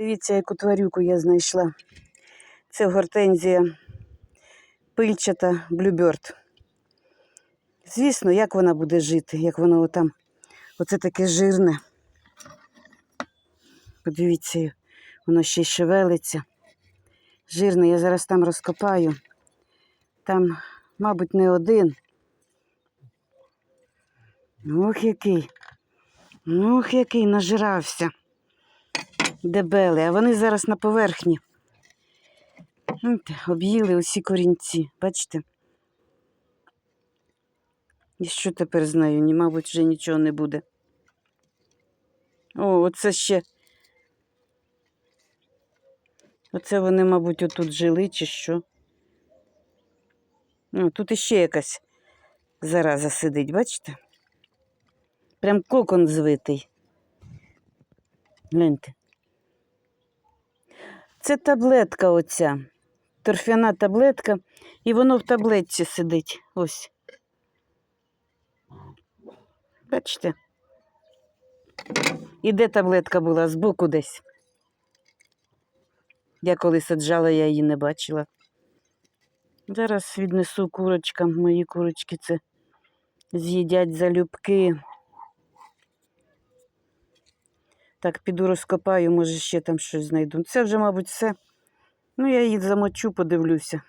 Дивіться, яку тварюку я знайшла. Це гортензія пильчата блюберт. Звісно, як вона буде жити, як воно там. Оце таке жирне. Подивіться, воно ще шевелиться. Жирне, я зараз там розкопаю. Там, мабуть, не один. Ох, який. Ох, який нажирався. Дебелий, а вони зараз на поверхні. Об'їли усі корінці, бачите? І що тепер з нею? Ні, мабуть, вже нічого не буде. О, оце ще. Оце вони, мабуть, отут жили чи що. О, тут іще якась зараза сидить, бачите? Прям кокон звитий. Гляньте. Це таблетка оця. Торфяна таблетка, і воно в таблетці сидить. Ось. Бачите? І де таблетка була? Збоку десь. Я коли саджала, я її не бачила. Зараз віднесу курочкам. Мої курочки це з'їдять залюбки. Так, піду розкопаю, може ще там щось знайду. Це вже, мабуть, все. Ну, я її замочу, подивлюся.